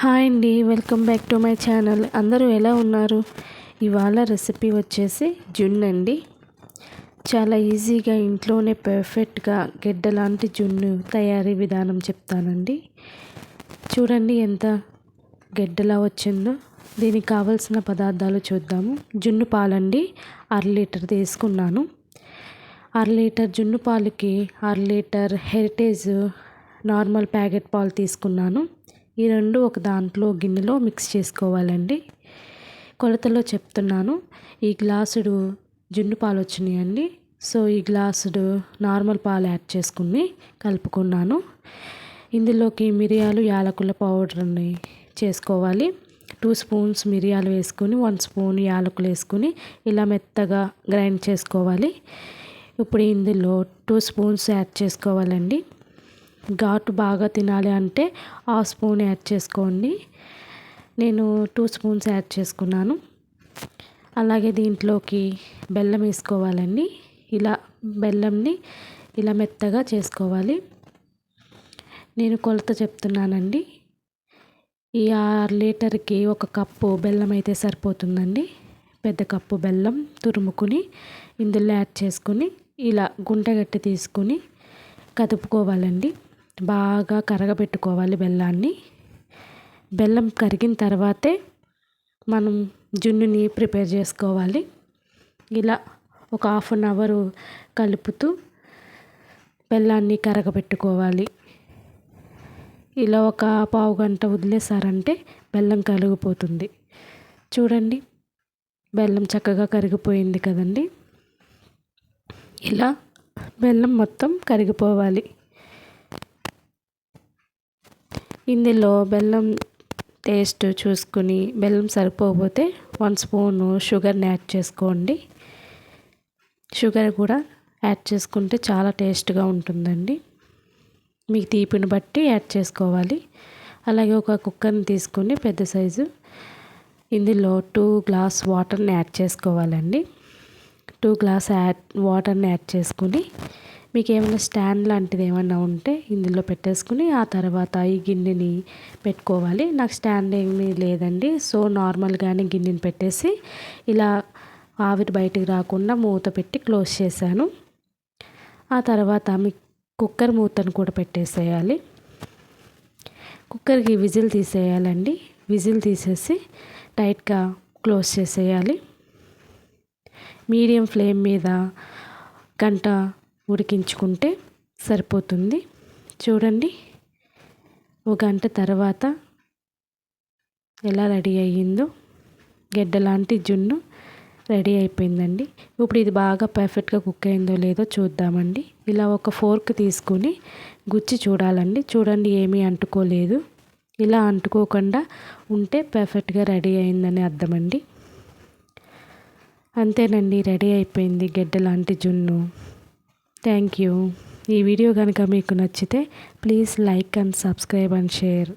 Hi అండి welcome back to my channel. అందరూ ఎలా ఉన్నారు? ఇవాళ రెసిపీ వచ్చేసి జున్ను అండి. చాలా ఈజీగా ఇంట్లోనే పర్ఫెక్ట్గా గెడ్డ లాంటి జున్ను తయారీ విధానం చెప్తానండి. చూడండి ఎంత గెడ్డలా వచ్చిందో. దీనికి కావలసిన పదార్థాలు చూద్దాము. జున్ను పాలండి అర లీటర్ తీసుకున్నాను. అర లీటర్ జున్ను పాలకి అర లీటర్ హెరిటేజ్ నార్మల్ ప్యాకెట్ పాలు తీసుకున్నాను. ఈ రెండు ఒక దాంట్లో గిన్నెలో మిక్స్ చేసుకోవాలండి. కొలతలో చెప్తున్నాను. ఈ గ్లాసుడు జున్ను పాలు వచ్చినాయండి. సో ఈ గ్లాసుడు నార్మల్ పాలు యాడ్ చేసుకుని కలుపుకున్నాను. ఇందులోకి మిరియాలు యాలకుల పౌడర్ని చేసుకోవాలి. టూ స్పూన్స్ మిరియాలు వేసుకొని వన్ స్పూన్ యాలకులు వేసుకొని ఇలా మెత్తగా గ్రైండ్ చేసుకోవాలి. ఇప్పుడు ఇందులో టూ స్పూన్స్ యాడ్ చేసుకోవాలండి. ఘాటు బాగా తినాలి అంటే ఆ స్పూన్ యాడ్ చేసుకోండి. నేను టూ స్పూన్స్ యాడ్ చేసుకున్నాను. అలాగే దీంట్లోకి బెల్లం వేసుకోవాలండి. ఇలా బెల్లంని ఇలా మెత్తగా చేసుకోవాలి. నేను కొలత చెప్తున్నానండి. ఈ ఆరు లీటర్కి ఒక కప్పు బెల్లం అయితే సరిపోతుందండి. పెద్ద కప్పు బెల్లం తురుముకుని ఇందులో యాడ్ చేసుకుని ఇలా గుంటగట్టి తీసుకుని కదుపుకోవాలండి. బాగా కరగబెట్టుకోవాలి బెల్లాన్ని. బెల్లం కరిగిన తర్వాతే మనం జున్నుని ప్రిపేర్ చేసుకోవాలి. ఇలా ఒక హాఫ్ అన్ అవర్ కలుపుతూ బెల్లాన్ని కరగబెట్టుకోవాలి. ఇలా ఒక పావు గంట వదిలేసారంటే బెల్లం కరిగిపోతుంది. చూడండి బెల్లం చక్కగా కరిగిపోయింది కదండి. ఇలా బెల్లం మొత్తం కరిగిపోవాలి. ఇందులో బెల్లం టేస్ట్ చూసుకుని బెల్లం సరిపోకపోతే వన్ స్పూను షుగర్ని యాడ్ చేసుకోండి. షుగర్ కూడా యాడ్ చేసుకుంటే చాలా టేస్ట్గా ఉంటుందండి. మీకు తీపిని బట్టి యాడ్ చేసుకోవాలి. అలాగే ఒక కుక్కర్ని తీసుకొని పెద్ద సైజు ఇందులో టూ గ్లాస్ వాటర్ని యాడ్ చేసుకోవాలండి. టూ గ్లాస్ యాడ్ వాటర్ని యాడ్ చేసుకుని మీకు ఏమైనా స్టాండ్ లాంటిది ఏమైనా ఉంటే ఇందులో పెట్టేసుకుని ఆ తర్వాత ఈ గిన్నెని పెట్టుకోవాలి. నాకు స్టాండ్ ఏమీ లేదండి. సో నార్మల్గానే గిన్నెని పెట్టేసి ఇలా ఆవిరి బయటికి రాకుండా మూత పెట్టి క్లోజ్ చేశాను. ఆ తర్వాత మీ కుక్కర్ మూతను కూడా పెట్టేసేయాలి. కుక్కర్కి విజిల్ తీసేయాలండి. విజిల్ తీసేసి టైట్గా క్లోజ్ చేసేయాలి. మీడియం ఫ్లేమ్ మీద గంట ఉడికించుకుంటే సరిపోతుంది. చూడండి. ఒక గంట తర్వాత ఎలా రెడీ అయ్యిందో. గడ్డ లాంటి జున్ను రెడీ అయిపోయిందండి. ఇప్పుడు ఇది బాగా పర్ఫెక్ట్గా కుక్ అయిందో లేదో చూద్దామండి. ఇలా ఒక ఫోర్క్ తీసుకుని గుచ్చి చూడాలండి. చూడండి ఏమీ అంటుకోలేదు. ఇలా అంటుకోకుండా ఉంటే పర్ఫెక్ట్గా రెడీ అయిందని అర్థమండి. అంతేనండి రెడీ అయిపోయింది గడ్డ లాంటి జున్ను. Thank you. ఈ వీడియో కనుక మీకు నచ్చితే please like and subscribe and share.